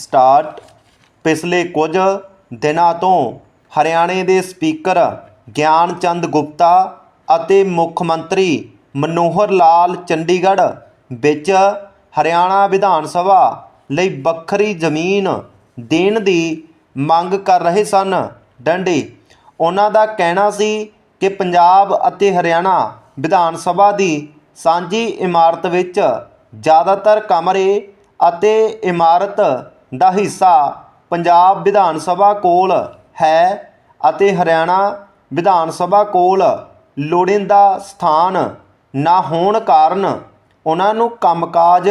Start ਪਿਛਲੇ ਕੁਝ ਦਿਨਾਂ ਤੋਂ ਹਰਿਆਣੇ ਦੇ ਸਪੀਕਰ ਗਿਆਨ ਚੰਦ ਗੁਪਤਾ ਅਤੇ ਮੁੱਖ ਮੰਤਰੀ ਮਨੋਹਰ ਲਾਲ ਚੰਡੀਗੜ੍ਹ ਵਿੱਚ ਹਰਿਆਣਾ ਵਿਧਾਨ ਸਭਾ ਲਈ ਵੱਖਰੀ ਜ਼ਮੀਨ ਦੇਣ ਦੀ ਮੰਗ ਕਰ ਰਹੇ ਸਨ। ਡੰਡੇ, ਉਹਨਾਂ ਦਾ ਕਹਿਣਾ ਸੀ ਕਿ ਪੰਜਾਬ ਅਤੇ ਹਰਿਆਣਾ ਵਿਧਾਨ ਸਭਾ ਦੀ ਸਾਂਝੀ ਇਮਾਰਤ ਵਿੱਚ ਜ਼ਿਆਦਾਤਰ ਕਮਰੇ ਅਤੇ ਇਮਾਰਤ ਦਾ ਹਿੱਸਾ ਪੰਜਾਬ ਵਿਧਾਨ ਸਭਾ ਕੋਲ ਹੈ ਅਤੇ ਹਰਿਆਣਾ ਵਿਧਾਨ ਸਭਾ ਕੋਲ ਲੋੜੀਂਦਾ ਸਥਾਨ ਨਾ ਹੋਣ ਕਾਰਨ ਉਹਨਾਂ ਨੂੰ ਕੰਮਕਾਜ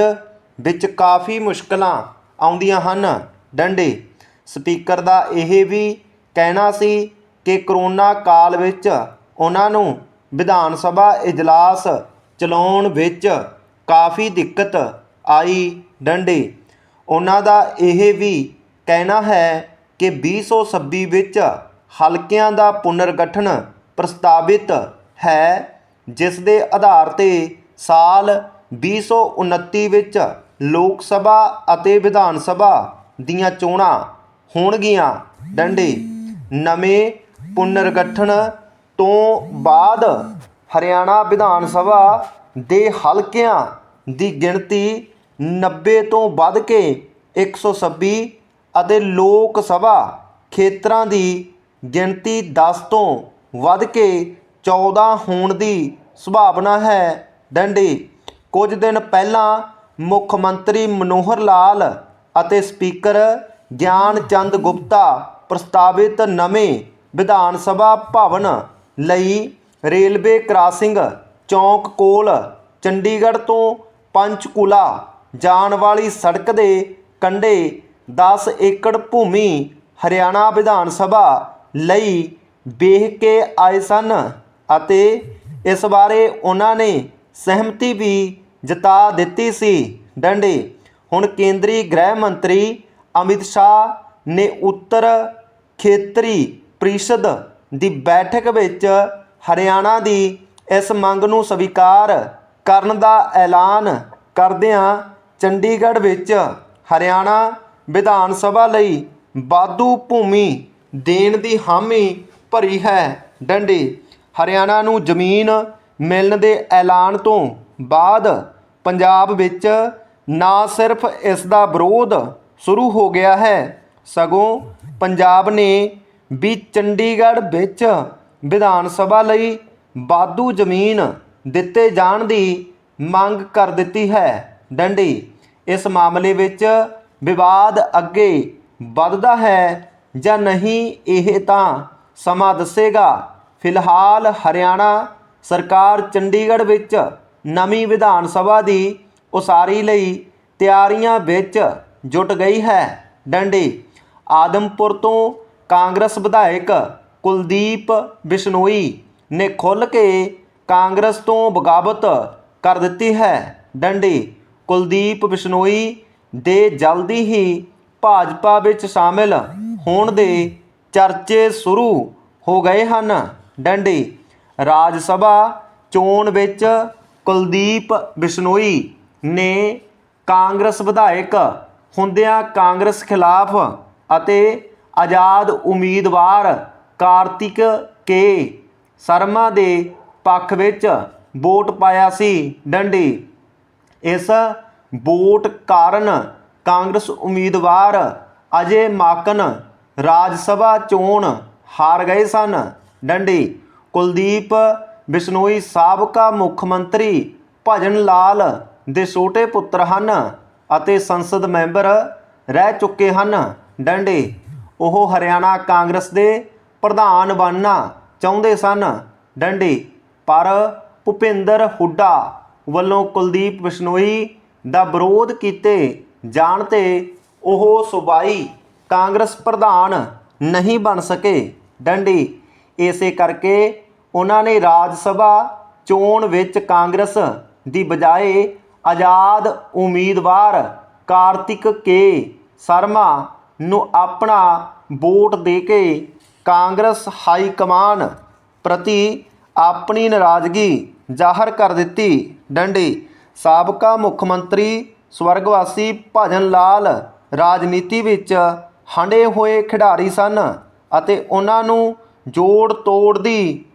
ਵਿੱਚ ਕਾਫੀ ਮੁਸ਼ਕਲਾਂ ਆਉਂਦੀਆਂ ਹਨ। ਡੰਡੇ, ਸਪੀਕਰ ਦਾ ਇਹ ਵੀ ਕਹਿਣਾ ਸੀ ਕਿ ਕਰੋਨਾ ਕਾਲ ਵਿੱਚ ਉਹਨਾਂ ਨੂੰ ਵਿਧਾਨ ਸਭਾ ਇਜਲਾਸ ਚਲਾਉਣ ਵਿੱਚ ਕਾਫੀ ਦਿੱਕਤ ਆਈ। ਡੰਡੇ ਉਹਨਾਂ ਦਾ ਇਹ ਵੀ ਕਹਿਣਾ ਹੈ ਕਿ 2026 ਵਿੱਚ ਹਲਕਿਆਂ ਦਾ ਪੁਨਰਗਠਨ ਪ੍ਰਸਤਾਵਿਤ ਹੈ, ਜਿਸ ਦੇ ਆਧਾਰ ਤੇ ਸਾਲ 2029 ਵਿੱਚ ਲੋਕ ਸਭਾ ਅਤੇ ਵਿਧਾਨ ਸਭਾ ਦੀਆਂ ਚੋਣਾਂ ਹੋਣਗੀਆਂ। ਡੰਡੇ, ਨਵੇਂ ਪੁਨਰਗਠਨ ਤੋਂ ਬਾਅਦ ਹਰਿਆਣਾ ਵਿਧਾਨ ਸਭਾ ਦੇ ਹਲਕਿਆਂ ਦੀ ਗਿਣਤੀ 90 ਤੋਂ ਵੱਧ ਕੇ 126 ਅਤੇ ਲੋਕ ਸਭਾ ਖੇਤਰਾਂ ਦੀ ਗਿਣਤੀ 10 ਤੋਂ ਵੱਧ ਕੇ 14 ਹੋਣ ਦੀ ਸੰਭਾਵਨਾ ਹੈ। ਡੰਡੇ, ਕੁਝ ਦਿਨ ਪਹਿਲਾਂ ਮੁੱਖ ਮੰਤਰੀ ਮਨੋਹਰ ਲਾਲ ਅਤੇ ਸਪੀਕਰ ਗਿਆਨ ਚੰਦ ਗੁਪਤਾ ਪ੍ਰਸਤਾਵਿਤ ਨਵੇਂ ਵਿਧਾਨ ਸਭਾ ਭਵਨ ਲਈ ਰੇਲਵੇ ਕ੍ਰਾਸਿੰਗ ਚੌਂਕ ਕੋਲ ਚੰਡੀਗੜ੍ਹ ਤੋਂ ਪੰਚਕੂਲਾ ਜਾਣ ਵਾਲੀ ਸੜਕ ਦੇ ਕੰਢੇ 10 ਏਕੜ ਭੂਮੀ ਹਰਿਆਣਾ ਵਿਧਾਨ ਸਭਾ ਲਈ ਵੇਖ ਕੇ ਆਏ ਸਨ ਅਤੇ ਇਸ ਬਾਰੇ ਉਹਨਾਂ ਨੇ ਸਹਿਮਤੀ ਵੀ ਜਤਾ ਦਿੱਤੀ ਸੀ। ਡੰਡੇ, ਹੁਣ ਕੇਂਦਰੀ ਗ੍ਰਹਿ ਮੰਤਰੀ ਅਮਿਤ ਸ਼ਾਹ ਨੇ ਉੱਤਰ ਖੇਤਰੀ ਪ੍ਰੀਸ਼ਦ ਦੀ ਬੈਠਕ ਵਿੱਚ ਹਰਿਆਣਾ ਦੀ ਇਸ ਮੰਗ ਨੂੰ ਸਵੀਕਾਰ ਕਰਨ ਦਾ ਐਲਾਨ ਕਰਦਿਆਂ ਚੰਡੀਗੜ੍ਹ ਵਿੱਚ ਹਰਿਆਣਾ ਵਿਧਾਨ ਸਭਾ ਲਈ ਵਾਧੂ ਭੂਮੀ ਦੇਣ ਦੀ ਹਾਮੀ ਭਰੀ ਹੈ ਡੰਡੀ। ਹਰਿਆਣਾ ਨੂੰ ਜ਼ਮੀਨ ਮਿਲਣ ਦੇ ਐਲਾਨ ਤੋਂ ਬਾਅਦ ਪੰਜਾਬ ਵਿੱਚ ਨਾ ਸਿਰਫ ਇਸ ਦਾ ਵਿਰੋਧ ਸ਼ੁਰੂ ਹੋ ਗਿਆ ਹੈ, ਸਗੋਂ ਪੰਜਾਬ ਨੇ ਵੀ ਚੰਡੀਗੜ੍ਹ ਵਿੱਚ ਵਿਧਾਨ ਸਭਾ ਲਈ ਵਾਧੂ ਜ਼ਮੀਨ ਦਿੱਤੇ ਜਾਣ ਦੀ ਮੰਗ ਕਰ ਦਿੱਤੀ ਹੈ। ਡੰਡੀ, ਇਸ ਮਾਮਲੇ ਵਿੱਚ ਵਿਵਾਦ ਅੱਗੇ ਵੱਧਦਾ ਹੈ ਜਾਂ ਨਹੀਂ ਇਹ ਤਾਂ ਸਮਾਂ ਦੱਸੇਗਾ। ਫਿਲਹਾਲ ਹਰਿਆਣਾ ਸਰਕਾਰ ਚੰਡੀਗੜ੍ਹ ਵਿੱਚ ਨਵੀਂ ਵਿਧਾਨ ਸਭਾ ਦੀ ਉਸਾਰੀ ਲਈ ਤਿਆਰੀਆਂ ਵਿੱਚ ਜੁਟ ਗਈ ਹੈ। ਡੰਡੀ, ਆਦਮਪੁਰ ਤੋਂ ਕਾਂਗਰਸ ਵਿਧਾਇਕ ਕੁਲਦੀਪ ਬਿਸ਼ਨੋਈ ਨੇ ਖੁੱਲ੍ਹ ਕੇ ਕਾਂਗਰਸ ਤੋਂ ਬਗਾਵਤ ਕਰ ਦਿੱਤੀ ਹੈ। ਡੰਡੀ ਕੁਲਦੀਪ ਬਿਸ਼ਨੋਈ ਦੇ ਜਲਦੀ ਹੀ ਭਾਜਪਾ ਵਿੱਚ ਸ਼ਾਮਿਲ ਹੋਣ ਦੇ ਚਰਚੇ ਸ਼ੁਰੂ ਹੋ ਗਏ ਹਨ। ਡੰਡੀ ਰਾਜ ਸਭਾ ਚੋਣ ਵਿੱਚ ਕੁਲਦੀਪ ਬਿਸ਼ਨੋਈ ਨੇ ਕਾਂਗਰਸ ਵਿਧਾਇਕ ਹੁੰਦਿਆਂ ਕਾਂਗਰਸ ਖਿਲਾਫ ਅਤੇ ਆਜ਼ਾਦ ਉਮੀਦਵਾਰ ਕਾਰਤਿਕ ਕੇ ਸ਼ਰਮਾ ਦੇ ਪੱਖ ਵਿੱਚ ਵੋਟ ਪਾਇਆ ਸੀ। ਡੰਡੀ ਇਸ ਵੋਟ ਕਾਰਨ ਕਾਂਗਰਸ ਉਮੀਦਵਾਰ ਅਜੇ ਮਾਕਨ ਰਾਜ ਸਭਾ ਚੋਣ ਹਾਰ ਗਏ ਸਨ। ਡੰਡੀ, ਕੁਲਦੀਪ ਬਿਸ਼ਨੋਈ ਸਾਬਕਾ ਮੁੱਖ ਮੰਤਰੀ ਭਜਨ ਲਾਲ ਦੇ ਛੋਟੇ ਪੁੱਤਰ ਹਨ ਅਤੇ ਸੰਸਦ ਮੈਂਬਰ ਰਹਿ ਚੁੱਕੇ ਹਨ। ਡੰਡੇ, ਉਹ ਹਰਿਆਣਾ ਕਾਂਗਰਸ ਦੇ ਪ੍ਰਧਾਨ ਬਣਨਾ ਚਾਹੁੰਦੇ ਸਨ। ਡੰਡੀ, ਪਰ ਭੁਪਿੰਦਰ ਹੁੱਡਾ ਵੱਲੋਂ ਕੁਲਦੀਪ ਬਿਸ਼ਨੋਈ ਦਾ ਵਿਰੋਧ ਕੀਤੇ ਜਾਣ ਤੇ ਉਹ ਸੂਬਾਈ ਕਾਂਗਰਸ ਪ੍ਰਧਾਨ ਨਹੀਂ ਬਣ ਸਕੇ। ਡੰਡੀ, ਇਸੇ ਕਰਕੇ ਉਹਨਾਂ ਨੇ ਰਾਜ ਸਭਾ ਚੋਣ ਵਿੱਚ ਕਾਂਗਰਸ ਦੀ ਬਜਾਏ ਆਜ਼ਾਦ ਉਮੀਦਵਾਰ ਕਾਰਤਿਕ ਕੇ ਸ਼ਰਮਾ ਨੂੰ ਆਪਣਾ ਵੋਟ ਦੇ ਕੇ ਕਾਂਗਰਸ ਹਾਈ ਕਮਾਨ ਪ੍ਰਤੀ ਆਪਣੀ ਨਾਰਾਜ਼ਗੀ ਜ਼ਾਹਰ ਕਰ ਦਿੱਤੀ। ਡੰਡੀ, ਸਾਬਕਾ ਮੁੱਖ ਮੰਤਰੀ, ਸਵਰਗਵਾਸੀ ਭਜਨ ਲਾਲ ਰਾਜਨੀਤੀ ਵਿੱਚ ਹੰਡੇ ਹੋਏ ਖਿਡਾਰੀ ਸਨ ਅਤੇ ਉਹਨਾਂ ਨੂੰ ਜੋੜ ਤੋੜ ਦੀ